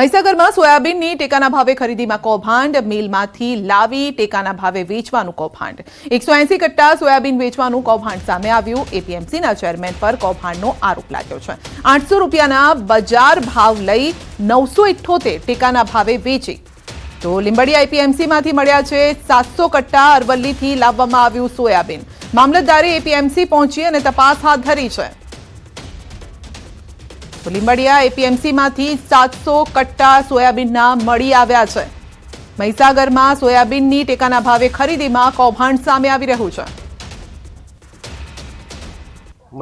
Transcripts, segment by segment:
મહીસાગરમાં સોયાબીનની ટેકાના ભાવે ખરીદીમાં કૌભાંડ. મિલમાંથી લાવી ટેકાના ભાવે વેચવાનું કૌભાંડ. એકસો એસી કટ્ટા સોયાબીન વેચવાનું કૌભાંડ સામે આવ્યું. એપીએમસીના ચેરમેન પર કૌભાંડનો આરોપ લાગ્યો છે. આઠસો રૂપિયાના બજાર ભાવ લઈ નવસો ઇઠ્ઠોતેર ટેકાના ભાવે વેચી. તો લીંબડી એપીએમસીમાંથી મળ્યા છે. સાતસો કટ્ટા અરવલ્લીથી લાવવામાં આવ્યું સોયાબીન. મામલતદારે એપીએમસી પહોંચી અને તપાસ હાથ ધરી છે. તો લીંબડિયા એપીએમસીમાંથી સાતસો કટ્ટા સોયાબીનના મળી આવ્યા છે. મહીસાગરમાં સોયાબીનની ટેકાના ભાવે ખરીદીમાં કૌભાંડ સામે આવી રહ્યું છે.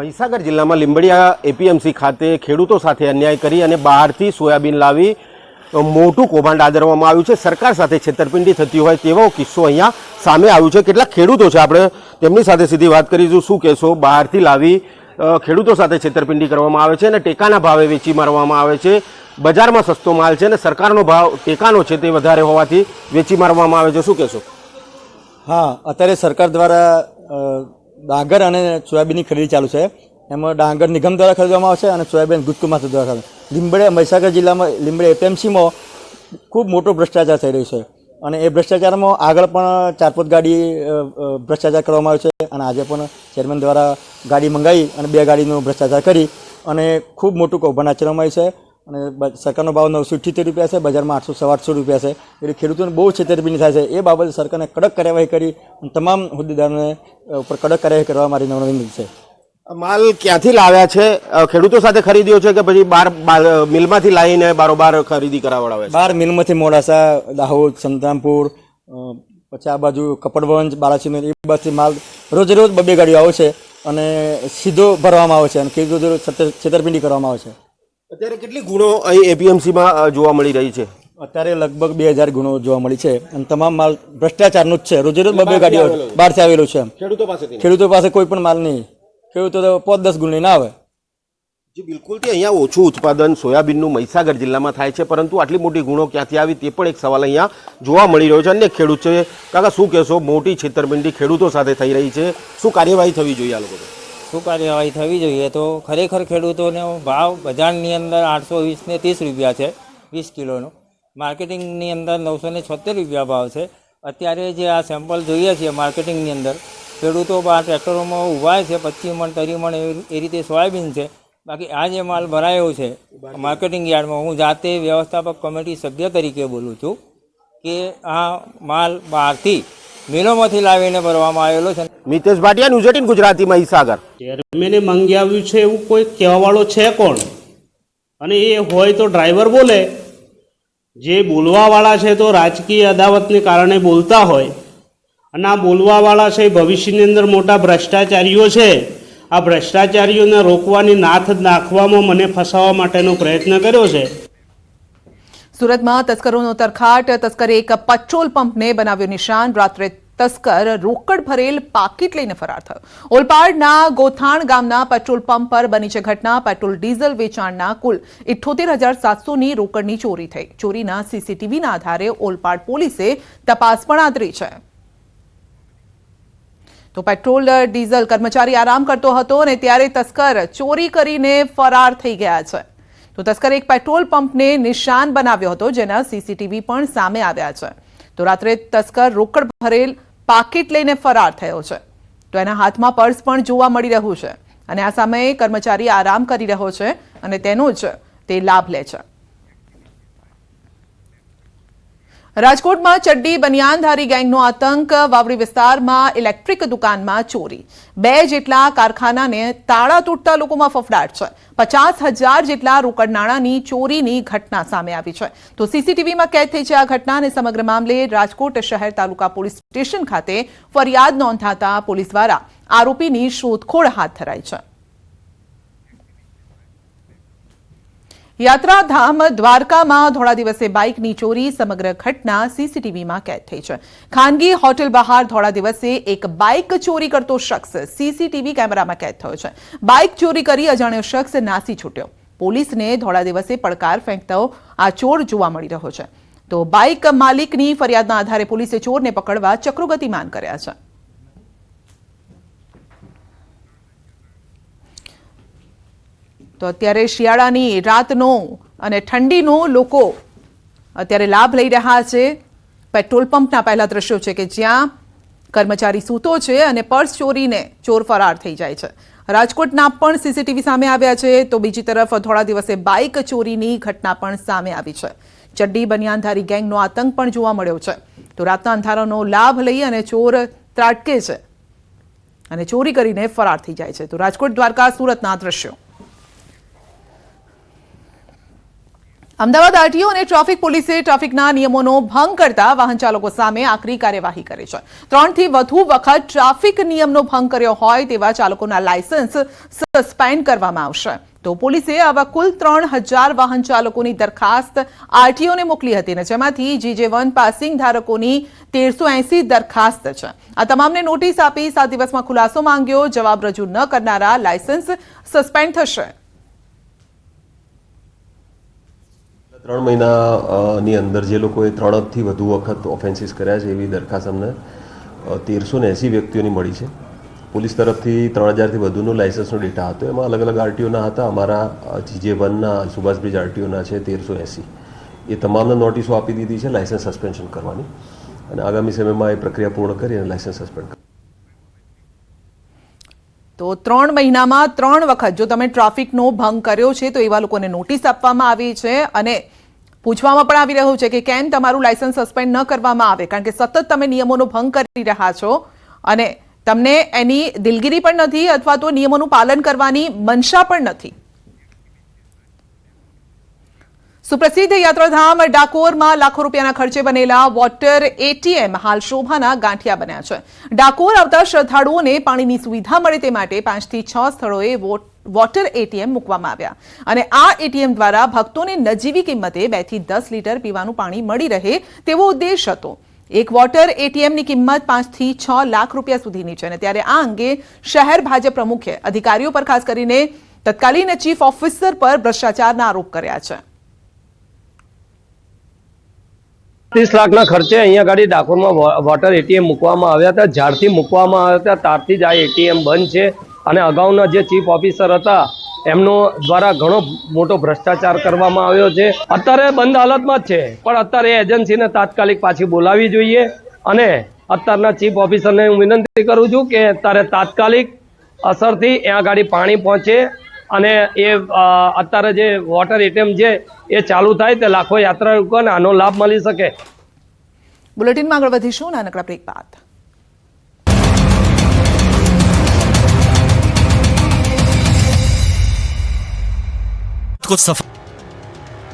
મહીસાગર જિલ્લામાં લીંબડિયા એપીએમસી ખાતે ખેડૂતો સાથે અન્યાય કરી અને બહારથી સોયાબીન લાવી મોટું કૌભાંડ આદરવામાં આવ્યું છે. સરકાર સાથે છેતરપિંડી થતી હોય તેવો કિસ્સો અહીંયા સામે આવ્યું છે. કેટલાક ખેડૂતો છે આપણે તેમની સાથે સીધી વાત કરીશું. શું કહેશો? બહારથી લાવી ખેડૂતો સાથે છેતરપિંડી કરવામાં આવે છે અને ટેકાના ભાવે વેચી મારવામાં આવે છે. બજારમાં સસ્તો માલ છે અને સરકારનો ભાવ ટેકાનો છે તે વધારે હોવાથી વેચી મારવામાં આવે છે. શું કહેશો? હા, અત્યારે સરકાર દ્વારા ડાંગર અને સોયાબીનની ખરીદી ચાલુ છે. એમાં ડાંગર નિગમ દ્વારા ખરીદવામાં આવશે અને સોયાબીન ગુજકુમાર દ્વારા લીંબડિયા મહીસાગર જિલ્લામાં, લીંબડે એપીએમસીમાં ખૂબ મોટો ભ્રષ્ટાચાર થઈ રહ્યો છે. અને એ ભ્રષ્ટાચારમાં આગળ પણ ચાર પાંચ ગાડી ભ્રષ્ટાચાર કરવામાં આવ્યો છે અને આજે પણ ચેરમેન દ્વારા ગાડી મંગાવી અને બે ગાડીનો ભ્રષ્ટાચાર કરી અને ખૂબ મોટું કૌભાંડ આચરવામાં આવ્યું છે. અને સરકારનો ભાવ નવસો ઇઠ્યોતેર રૂપિયા છે, બજારમાં આઠસો સવારસો રૂપિયા છે. એટલે ખેડૂતોને બહુ છેતરપિંડી થાય છે. એ બાબતે સરકારને કડક કાર્યવાહી કરી અને તમામ હોદ્દેદારોને ઉપર કડક કાર્યવાહી કરવા મારી નમ્ર છે. માલ ક્યાંથી લાવ્યા છે? ખેડૂતો સાથે ખરીદ્યો છે કે પછી બાર મિલમાંથી લાવીને બારોબાર ખરીદી કરાવડાવે છે? બાર મિલમાંથી મોડાસા દાહોદ સંતરામપુર પછી આ બાજુ કપડવંજ બાલાસિનોર એ બાજુથી માલ રોજ રોજ બબે ગાડીઓ આવે છે અને સીધો ભરવામાં આવે છે અને ખેડૂતો છેતરપિંડી કરવામાં આવે છે. અત્યારે કેટલી ગુણો અહીં એપીએમસીમાં જોવા મળી રહી છે? અત્યારે લગભગ બે હજાર ગુણો જોવા મળી છે અને તમામ માલ ભ્રષ્ટાચારનું જ છે. રોજે રોજ બબે ગાડીઓ બહારથી આવેલું છે. ખેડૂતો પાસે કોઈ પણ માલ નહીં. ખેડૂતો તો પાંચ દસ ગુણ લઈને આવે. જી બિલકુલથી અહીંયા ઓછું ઉત્પાદન સોયાબીનનું મહીસાગર જિલ્લામાં થાય છે પરંતુ આટલી મોટી ગુણો ક્યાંથી આવી તે પણ એક સવાલ અહીંયા જોવા મળી રહ્યો છે. અન્ય ખેડૂત છે કાકા શું કહેશો? મોટી છેતરપિંડી ખેડૂતો સાથે થઈ રહી છે. શું કાર્યવાહી થવી જોઈએ આ લોકો શું કાર્યવાહી થવી જોઈએ? તો ખરેખર ખેડૂતોનો ભાવ બજારની અંદર આઠસો વીસને ત્રીસ રૂપિયા છે વીસ કિલોનો. માર્કેટિંગની અંદર નવસો ને છોતેર રૂપિયા ભાવ છે. અત્યારે જે આ સેમ્પલ જોઈએ છીએ માર્કેટિંગની અંદર ખેડૂતો આ ટ્રેક્ટરોમાં ઊભા છે પચીસ મણ ત્રીસ મણ એ રીતે સોયાબીન છે. બાકી આ જે માલ ભરાયો છે માર્કેટિંગ યાર્ડમાં હું જાતે વ્યવસ્થાપક કમિટી સભ્ય તરીકે બોલું છું કે આ માલ બહારથી મિલોમાંથી લાવીને ભરવામાં આવેલો છે. Mitesh Bhatia news eighteen Gujarati Mahisagar. ચેરમેને મંગાવ્યું છે એવું કોઈ કહેવાવાળો છે કોણ? અને એ હોય તો ડ્રાઈવર બોલે. જે બોલવાવાળા છે તો રાજકીય અદાવતને કારણે બોલતા હોય. અને આ બોલવાવાળા છે ભવિષ્યની અંદર મોટા ભ્રષ્ટાચારીઓ છે. આ ભ્રષ્ટાચારીઓને રોકવાની નાથ નાખવામાં મને ફસાવવા માટેનો પ્રયત્ન કર્યો છે. સુરતમાં તસ્કરોનો તરખાટ, તસ્કરે એક પેટ્રોલ પંપને બનાવ્યો નિશાન. રાત્રે તસ્કર રોકડ ભરેલ પાકીટ લઈને ફરાર થયો. ઓલપાડના ગોથાણ ગામના પેટ્રોલ પંપ પર બની છે ઘટના. પેટ્રોલ ડીઝલ વેચાણના કુલ ઇઠ્ઠોતેર હજાર સાતસોની રોકડની ચોરી થઈ. ચોરીના સીસીટીવીના આધારે ઓલપાડ પોલીસે તપાસ પણ આદરી છે. તો પેટ્રોલ ડીઝલ કર્મચારી આરામ કરતો હતો અને ત્યારે તસ્કર ચોરી કરીને ફરાર થઈ ગયા છે. તો તસ્કરે એક પેટ્રોલ પંપને નિશાન બનાવ્યો હતો, જેના સીસીટીવી પણ સામે આવ્યા છે. તો રાત્રે તસ્કર રોકડ ભરેલ પાકીટ લઈને ફરાર થયો છે. તો એના હાથમાં પર્સ પણ જોવા મળી રહ્યું છે અને આ સમયે કર્મચારી આરામ કરી રહ્યો છે અને તેનો જ તે લાભ લે છે. રાજકોટમાં ચડ્ડી બનિયાનધારી ગેંગનો આતંક વાવડી વિસ્તારમાં ઇલેક્ટ્રિક દુકાનમાં ચોરી. બે જેટલા કારખાનાને તાળા તૂટતા લોકોમાં ફફડાટ છે. પચાસ હજાર જેટલા રોકડ નાણાંની ચોરીની ઘટના સામે આવી છે. તો સીસીટીવીમાં કેદ થઈ છે આ ઘટના અને સમગ્ર મામલે રાજકોટ શહેર તાલુકા પોલીસ સ્ટેશન ખાતે ફરિયાદ નોંધાતા પોલીસ દ્વારા આરોપીની શોધખોળ હાથ ધરાઈ છે. યાત્રાધામ દ્વારકામાં ધોળા દિવસે બાઇકની ચોરી, સમગ્ર ઘટના સીસીટીવીમાં કેદ થઈ છે. ખાનગી હોટેલ બહાર ધોળા દિવસે એક બાઇક ચોરી કરતો શખ્સ સીસીટીવી કેમેરામાં કેદ થયો છે. બાઇક ચોરી કરી અજાણ્યો શખ્સ નાસી છૂટ્યો. પોલીસને ધોળા દિવસે પડકાર ફેંકતો આ ચોર જોવા મળી રહ્યો છે. તો બાઇક માલિકની ફરિયાદના આધારે પોલીસે ચોરને પકડવા ચક્રો ગતિમાન કર્યા છે. તો અત્યારે શિયાળાની રાતનો અને ઠંડીનો લોકો અત્યારે લાભ લઈ રહ્યા છે. પેટ્રોલ પંપના પહેલા દ્રશ્યો છે કે જ્યાં કર્મચારી સૂતો છે અને પર્સ ચોરીને ચોર ફરાર થઈ જાય છે. રાજકોટના પણ સીસીટીવી સામે આવ્યા છે. તો બીજી તરફ થોડા દિવસે બાઇક ચોરીની ઘટના પણ સામે આવી છે. ચડ્ડી બનિયાનધારી ગેંગનો આતંક પણ જોવા મળ્યો છે. તો રાતના અંધારાનો લાભ લઈ અને ચોર ત્રાટકે છે અને ચોરી કરીને ફરાર થઈ જાય છે. તો રાજકોટ દ્વારકા સુરતના દ્રશ્યો. અમદાવાદ આરટીઓ અને ટ્રાફિક પોલીસે ટ્રાફિકના નિયમોનો ભંગ કરતા વાહન ચાલકો સામે આકરી કાર્યવાહી કરી છે. ત્રણથી વધુ વખત ટ્રાફિક નિયમનો ભંગ કર્યો હોય તેવા ચાલકોના લાયસન્સ સસ્પેન્ડ કરવામાં આવશે. તો પોલીસે આવા કુલ ત્રણ હજાર વાહન ચાલકોની દરખાસ્ત આરટીઓને મોકલી હતી અને જેમાંથી જીજે વન પાસિંગ ધારકોની તેરસો એસી દરખાસ્ત છે. આ તમામને નોટિસ આપી સાત દિવસમાં ખુલાસો માંગ્યો. જવાબ રજૂ ન કરનારા લાયસન્સ સસ્પેન્ડ થશે. ત્રણ મહિનાની અંદર જે લોકોએ ત્રણથી વધુ વખત ઓફેન્સીસ કર્યા છે એવી દરખાસ્ત અમને તેરસો ને એંસી વ્યક્તિઓની મળી છે. પોલીસ તરફથી ત્રણ હજારથી વધુનો લાઇસન્સનો ડેટા હતો. એમાં અલગ અલગ આરટીઓના હતા. અમારા જીજે વનના સુભાષ બ્રિજ આરટીઓના છે, તેરસો એંસી. એ તમામને નોટિસો આપી દીધી છે લાઇસન્સ સસ્પેન્શન કરવાની. અને આગામી સમયમાં એ પ્રક્રિયા પૂર્ણ કરી અને લાઇસન્સ સસ્પેન્ડ તો ત્રણ મહિનામાં ત્રણ વખત જો તમે ટ્રાફિકનો ભંગ કર્યો છે, તો એવા લોકોને નોટિસ આપવામાં આવી છે અને પૂછવામાં પણ આવી રહ્યું છે કે કેમ તમારું લાયસન્સ સસ્પેન્ડ ન કરવામાં આવે, કારણ કે સતત તમે નિયમોનો ભંગ કરી રહ્યા છો અને તમને એની દિલગીરી પણ નથી અથવા તો નિયમોનું પાલન કરવાની મનસા પણ નથી. સુપ્રસિદ્ધ યાત્રાધામ ડાકોરમાં લાખો રૂપિયાના ખર્ચે બનેલા વોટર એટીએમ હાલ શોભાના ગાંઠિયા બન્યા છે. ડાકોર આવતા શ્રદ્ધાળુઓને પાણીની સુવિધા મળે તે માટે પાંચથી છ સ્થળોએ વોટ- વોટર એટીએમ મૂકવામાં આવ્યા. અને આ એટીએમ દ્વારા ભક્તોને નજીવી કિંમતે બેથી દસ લીટર પીવાનું પાણી મળી રહે તેવો ઉદ્દેશ હતો. એક વોટર એટીએમની કિંમત પાંચથી છ લાખ રૂપિયા સુધીની છે અને ત્યારે આ અંગે શહેર ભાજપ પ્રમુખે અધિકારીઓ પર ખાસ કરીને તત્કાલીન ચીફ ઓફિસર પર ભ્રષ્ટાચારના આરોપ કર્યા છે. ત્રીસ લાખના ખર્ચે અહીંયા ગાડી ડાકોરમાં વોટર એટીએમ મૂકવામાં આવ્યા હતા. જ્યારથી મૂકવામાં આવ્યા હતા. ત્યારથી જ આ એટીએમ બંધ છે. અને અગાઉના જે ચીફ ઓફિસર હતા, એમનો દ્વારા ઘણો મોટો ભ્રષ્ટાચાર કરવામાં આવ્યો છે. અત્યારે બંધ હાલતમાં જ છે. પણ અત્યારે એ એજન્સીને તાત્કાલિક પાછી બોલાવી જોઈએ. અને અત્યારના ચીફ ઓફિસરને હું વિનંતી કરું છું કે અત્યારે તાત્કાલિક અસરથી ત્યાં ગાડી પાણી પહોંચે. અને એ અ, અત્યારે જે વોટર એટીએમ છે એ ચાલુ થાય તે લાખો યાત્રાળુઓને આનો લાભ મળી શકે બુલેટિનમાં આગળ વધીશું નાનકડા બ્રેક બાદ को सफल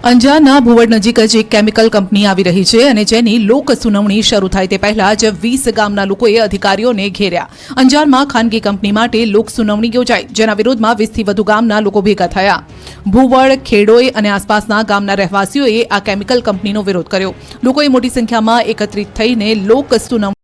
અંજારના ભુવડ નજીક જ એક કેમિકલ કંપની આવી રહી છે અને જેની લોક સુનાવણી શરૂ થાય તે પહેલા જ વીસ ગામના લોકોએ અધિકારીઓને ઘેર્યા. અંજારમાં ખાનગી કંપની માટે લોક સુનાવણી યોજાઈ, જેના વિરોધમાં વીસથી વધુ ગામના લોકો ભેગા થયા. ભુવડ, ખેડોઈ અને આસપાસના ગામના રહેવાસીઓએ આ કેમિકલ કંપનીનો વિરોધ કર્યો. લોકોએ મોટી સંખ્યામાં એકત્રિત થઈને લોક સુનાવણી